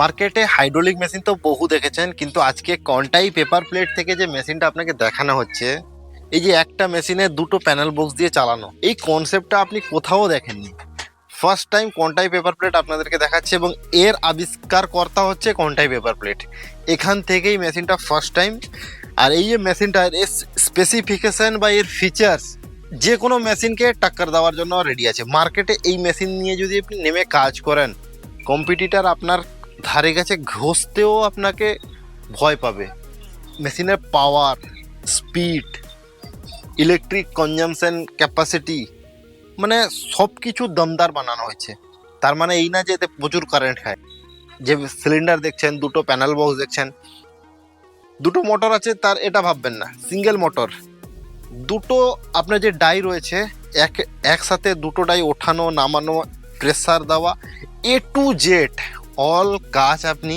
মার্কেটে hydraulic machine তো বহু দেখেছেন, কিন্তু আজকে কন্টাই পেপার প্লেট থেকে যে মেশিনটা আপনাকে দেখানো হচ্ছে, এই যে একটা মেশিনে দুটো প্যানেল বক্স দিয়ে চালানো, এই কনসেপ্টটা আপনি কোথাও দেখেননি? First time Contai paper plate আপনাদেরকে দেখাচ্ছে এবং এর আবিষ্কার কর্তা হচ্ছে কন্টাই পেপার প্লেট এখান থেকেই মেশিনটা ফার্স্ট টাইম আর এই যে মেশিনটার এর স্পেসিফিকেশান বা এর ফিচার্স যে কোনো মেশিনকে টাক্কর দেওয়ার জন্য রেডি আছে। মার্কেটে এই মেশিন নিয়ে যদি আপনি নেমে কাজ করেন কম্পিটিটার আপনার ধারে কাছে ঘষতেও আপনাকে ভয় পাবে। মেশিনের power speed electric consumption capacity মানে সব কিছু দমদার বানানো হয়েছে। তার মানে এই না যে এতে প্রচুর কারেন্ট খায়। যে সিলিন্ডার দেখছেন, দুটো প্যানেল বক্স দেখছেন, দুটো মোটর আছে, তার এটা ভাববেন না সিঙ্গেল মোটর দুটো আপনার যে ডাই রয়েছে, এক, একসাথে দুটো ডাই ওঠানো, নামানো প্রেসার দেওয়া এ টু জেড অল কাজ আপনি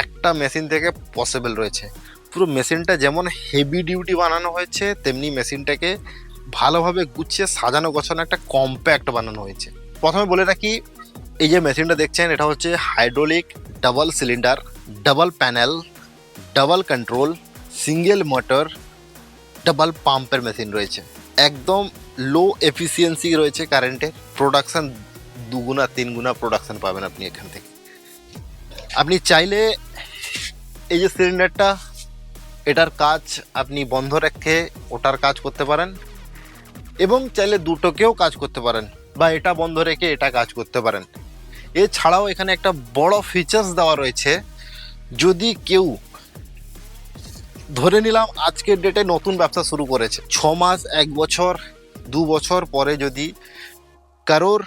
একটা মেশিন থেকে পসিবল রয়েছে। পুরো মেশিনটা যেমন হেভি ডিউটি বানানো হয়েছে, তেমনি মেশিনটাকে ভালোভাবে গুছিয়ে সাজানো গোছানো একটা কম্প্যাক্ট বানানো হয়েছে। প্রথমে বলে রাখি, এই যে মেশিনটা দেখছেন, এটা হচ্ছে hydraulic double cylinder double panel double control single motor double পাম্পের মেশিন রয়েছে। একদম লো এফিসিয়েন্সি রয়েছে কারেন্টের প্রোডাকশান দুগুণা, তিনগুণা প্রোডাকশন পাবেন আপনি এখান থেকে। আপনি চাইলে এই যে সিলিন্ডারটা, এটার কাজ আপনি বন্ধ রেখে ওটার কাজ করতে পারেন এবং চাইলে দুটোকেও কাজ করতে পারেন বা এটা বন্ধ রেখে এটা কাজ করতে পারেন। এছাড়াও এখানে একটা বড় ফিচার্স দেওয়া রয়েছে, যদি কেউ ধরে নিলাম আজকের ডেটে নতুন ব্যবসা শুরু করেছে, ছ মাস, এক বছর, দু বছর পরে যদি কারোর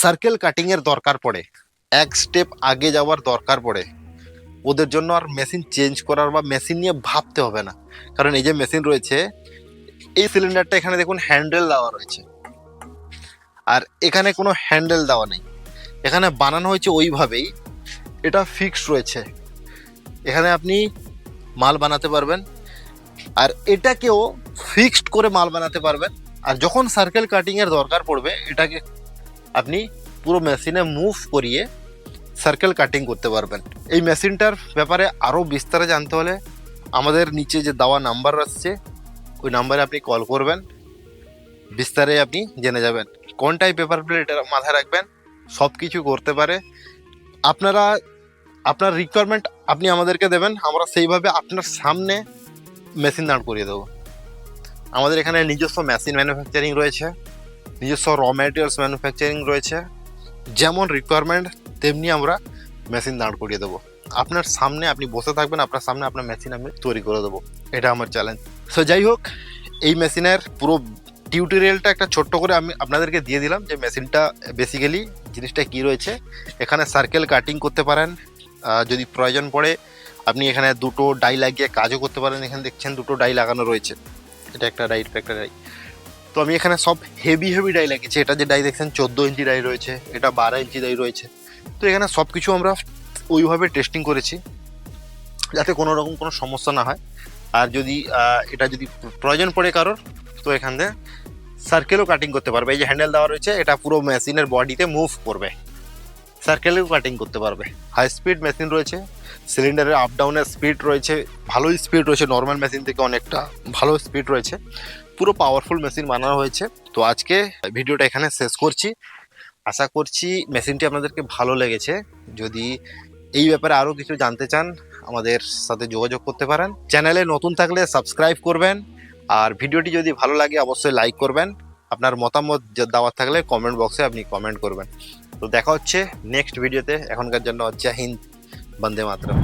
সার্কেল কাটিংয়ের দরকার পড়ে এক স্টেপ আগে যাওয়ার দরকার পড়ে। ওদের জন্য আর মেশিন চেঞ্জ করার বা মেশিন নিয়ে ভাবতে হবে না। কারণ এই যে মেশিন রয়েছে, এই সিলিন্ডারটা এখানে দেখুন হ্যান্ডেল দেওয়া রয়েছে। আর এখানে কোনো হ্যান্ডেল দেওয়া নেই। এখানে বানানো হয়েছে ওইভাবেই। এটা ফিক্সড রয়েছে। এখানে আপনি মাল বানাতে পারবেন। আর এটাকেও ফিক্সড করে মাল বানাতে পারবেন। আর যখন সার্কেল কাটিংয়ের দরকার পড়বে, এটাকে আপনি পুরো মেশিনে মুভ করিয়ে সার্কেল কাটিং করতে পারবেন। এই মেশিনটার ব্যাপারে আরও বিস্তারে জানতে হলে আমাদের নিচে যে দেওয়া নাম্বার আসছে, ওই নাম্বারে আপনি কল করবেন। বিস্তারে আপনি জেনে যাবেন কোনটাই পেপার প্লেট এটা মাথায় রাখবেন সব কিছু করতে পারে। আপনারা, আপনার রিকোয়ারমেন্ট আপনি আমাদেরকে দেবেন, আমরা সেইভাবে আপনার সামনে মেশিন দাঁড় করিয়ে দেবো। আমাদের এখানে নিজস্ব মেশিন ম্যানুফ্যাকচারিং রয়েছে, নিজস্ব র ম্যাটেরিয়ালস ম্যানুফ্যাকচারিং রয়েছে। যেমন রিকোয়ারমেন্ট তেমনি আমরা মেশিন দাঁড় করিয়ে দেবো। আপনার সামনে আপনি বসে থাকবেন, আপনার সামনে আপনার মেশিন আমি তৈরি করে দেবো। এটা আমার চ্যালেঞ্জ সো যাই হোক, এই মেশিনের পুরো টিউটোরিয়ালটা একটা ছোট্ট করে আমি আপনাদেরকে দিয়ে দিলাম যে মেশিনটা বেসিক্যালি জিনিসটা কি রয়েছে। এখানে সার্কেল কাটিং করতে পারেন। যদি প্রয়োজন পড়ে, আপনি এখানে দুটো ডাই লাগিয়ে কাজও করতে পারেন। এখানে দেখছেন দুটো ডাই লাগানো রয়েছে। এটা একটা ডাই একটা ডাই তো আমি এখানে সব হেভি হেভি ডাই লাগিয়েছি। এটা যে ডাই দেখছেন, চোদ্দ ইঞ্চি ডাই রয়েছে, এটা বারো ইঞ্চি ডাই রয়েছে। তো এখানে সব কিছু আমরা ওইভাবে টেস্টিং করেছি, যাতে কোনো রকম কোনো সমস্যা না হয়। আর যদি এটা যদি প্রয়োজন পড়ে কারোর, তো এখান থেকে সার্কেলও কাটিং করতে পারবে। এই যে হ্যান্ডেল দেওয়া রয়েছে, এটা পুরো মেশিনের বডিতে মুভ করবে। সার্কেলেও কাটিং করতে পারবে। হাই স্পিড মেশিন রয়েছে সিলিন্ডারের আপ ডাউনের স্পিড রয়েছে ভালোই স্পিড রয়েছে নর্মাল মেশিন থেকে অনেকটা ভালো স্পিড রয়েছে। পুরো পাওয়ারফুল মেশিন বানানো হয়েছে। তো আজকে ভিডিওটা এখানে শেষ করছি। আশা করছি মেশিনটি আপনাদেরকে ভালো লেগেছে। যদি এই ব্যাপারে আরও কিছু জানতে চান, আমাদের সাথে যোগাযোগ করতে পারেন। চ্যানেলে নতুন থাকলে সাবস্ক্রাইব করবেন। আর ভিডিওটি যদি ভালো লাগে, অবশ্যই লাইক করবেন। আপনার মতামত দেওয়ার থাকলে কমেন্ট বক্সে আপনি কমেন্ট করবেন। তো দেখা হচ্ছে নেক্সট ভিডিওতে এখনকার জন্য জয় হিন্দ। বন্দে মাতরম।